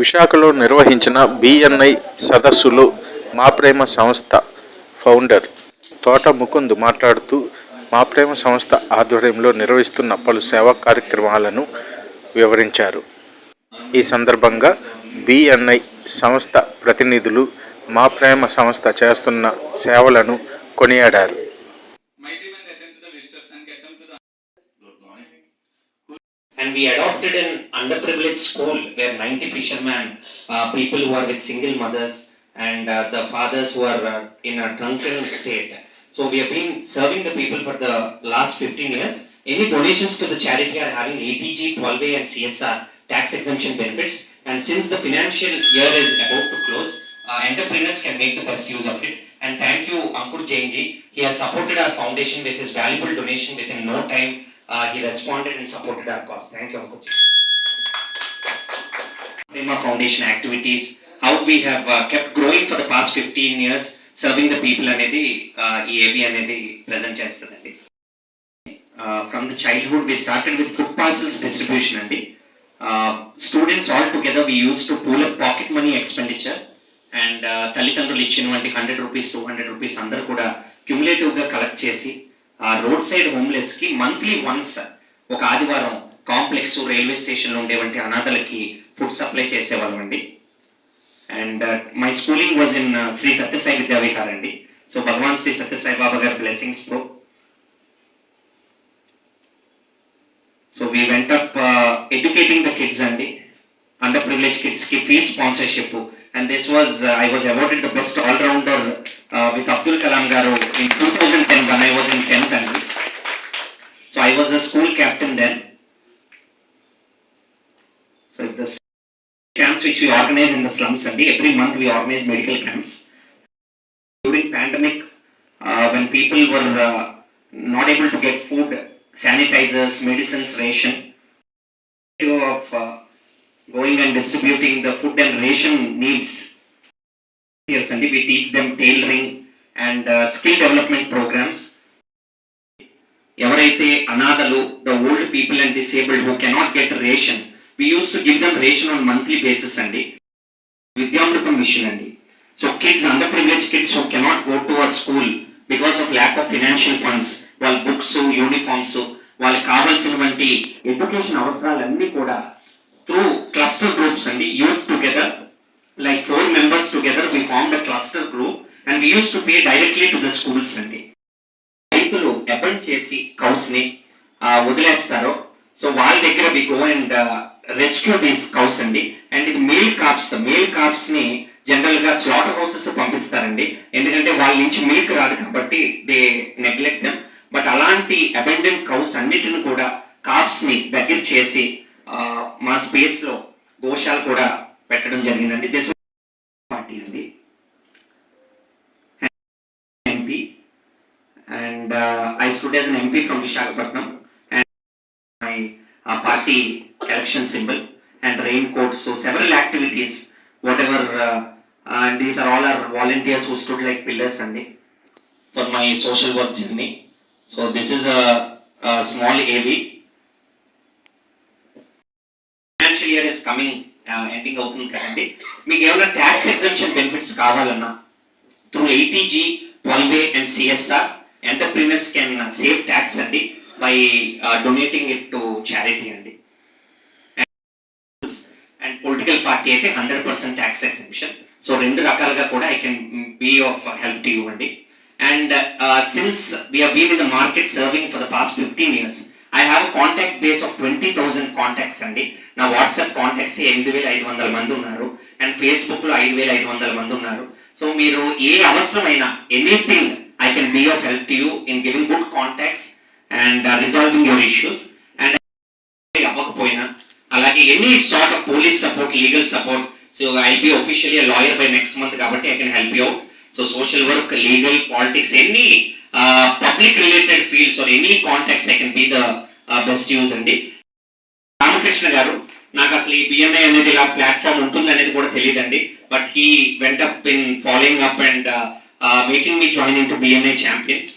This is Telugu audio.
విశాఖలో నిర్వహించిన బిఎన్ఐ సదస్సులో మా ప్రేమ సంస్థ ఫౌండర్ తోట ముకుంద్ మాట్లాడుతూ మా ప్రేమ సంస్థ ఆధ్వర్యంలో నిర్వహిస్తున్న పలు సేవా కార్యక్రమాలను వివరించారు. ఈ సందర్భంగా బిఎన్ఐ సంస్థ ప్రతినిధులు మా ప్రేమ సంస్థ చేస్తున్న సేవలను కొనియాడారు. And we adopted an underprivileged school where 90 fishermen, uh, people who are with single mothers, and uh, the fathers who are uh, in a drunken state. So we have been serving the people for the last 15 years. Any donations to the charity are having ATG, 12A, and CSR tax exemption benefits. And since the financial year is about to close, uh, entrepreneurs can make the best use of it. And thank you, Ankur Jainji. He has supported our foundation with his valuable donation within no time. Uh, he responded and supported our cause. Thank you, Ankur. Prima Foundation activities, how we have uh, kept growing for the past 15 years, serving the people అనేది ఈ ఏబి అనేది ప్రజెంట్ చేస్తుందండి from the childhood we started with food parcels distribution అండి students all together we use to pool up pocket money expenditure and తల్లిదండ్రులు ఇచ్చినటువంటి hundred rupees two hundred rupees అందరూ కూడా క్యుములేటివ్గా కలెక్ట్ చేసి ఆ రోడ్ సైడ్ హోమ్లెస్కి మంత్లీ వన్స్ ఒక ఆదివారం కాంప్లెక్స్ రైల్వే స్టేషన్లో ఉండేవంటి అనాథలకి ఫుడ్ సప్లై చేసేవాళ్ళం అండి. And my schooling was in Sri Sathya Sai Vidya Vihar అండి. సో భగవాన్ శ్రీ సత్యసాయి బాబా గారి బ్లెస్సింగ్స్తో. So we went up educating the kids అండి. అండర్ ప్రివిలేజ్ కిడ్స్కి fees sponsorship and this was I was awarded the best all rounder with Abdul Kalam గారు in 2010 when I was in 10th annual. So I was the school captain then. So the camps which we organize in the slums and every month we organize medical camps. During pandemic, uh, when people were uh, not able to get food, sanitizers, medicines, ration, of uh, going and distributing the food and ration needs. Here, Sandeep, we teach them tailoring, and skill development programmes ఎవరైతే అనాథలు the old people and disabled who cannot get ration we use to give them ration on monthly basis అండి. విద్యామృతం మిషన్ అండి. So kids under privilege kids who cannot go to our school because of lack of financial funds వాళ్ళ బుక్స్ యూనిఫామ్స్ వాళ్ళకి కావాల్సినటువంటి ఎడ్యుకేషన్ అవసరాలన్నీ కూడా త్రూ క్లస్టర్ గ్రూప్స్ అండి. Youth together like four members together we form the cluster group and we use to pay directly to the schools అండి. రైతులు అపెండ్ చేసి కౌస్ని వదిలేస్తారో సో వాళ్ళ దగ్గర we go and rescue these cows అండి. అండ్ ఇది మేల్ కాఫ్స్ మేల్ కాఫ్స్ని జనరల్గా స్లాటర్ హౌసెస్ పంపిస్తారండి. ఎందుకంటే వాళ్ళ నుంచి మిల్క్ రాదు కాబట్టి దే నెగ్లెక్ట్ దెమ్ బట్ అలాంటి అబెండెంట్ కౌస్ అన్నిటిని కూడా కాఫ్స్ని దగ్గర చేసి మా స్పేస్లో కూడా పెట్టడం జరిగిందండి. దిస్ పార్టీ అండి MP and uh, I stood as an MP from Vishakhapatnam and my uh, party election symbol and raincoat. So several activities, whatever, uh, and these are all our volunteers who stood like pillars and for my social work journey. So this is a, a small AV. Financial year is coming, uh, ending అవుతుంది కదండి మీకు ఏమైనా ట్యాక్స్ ఎగ్జంప్షన్ బెనిఫిట్స్ కావాలన్నా through eighty G twelve A and CSR entrepreneurs can save tax అండి by donating it to charity అండి. అండ్ పొలిటికల్ పార్టీ అయితే hundred percent tax exhibition so రెండు రకాలుగా కూడా I can be of help to you అండి. And since we are been in the market serving for the past fifteen years I have contact base of twenty thousand contacts అండి. నా వాట్సాప్ కాంటాక్ట్స్ ఎనిమిది వేల ఐదు వందల మంది ఉన్నారు. అండ్ ఫేస్బుక్లో ఐదు వేల ఐదు వందల మంది ఉన్నారు. సో మీరు ఏ అవసరమైన anything I can be of help to you in giving good contacts and resolving your issues and అవ్వకపోయినా అలాగే any sort of police support legal support so I be officially lawyer by next month కాబట్టి I can help you out so social work legal politics any public related fields or any contacts I can be the best use అండి. రామకృష్ణ గారు నాకు అసలు ఈ బిఎన్ఐ అనేది ఇలా ప్లాట్ఫామ్ ఉంటుంది అనేది కూడా తెలియదండి. But he went up in following up and making me join into BNI champions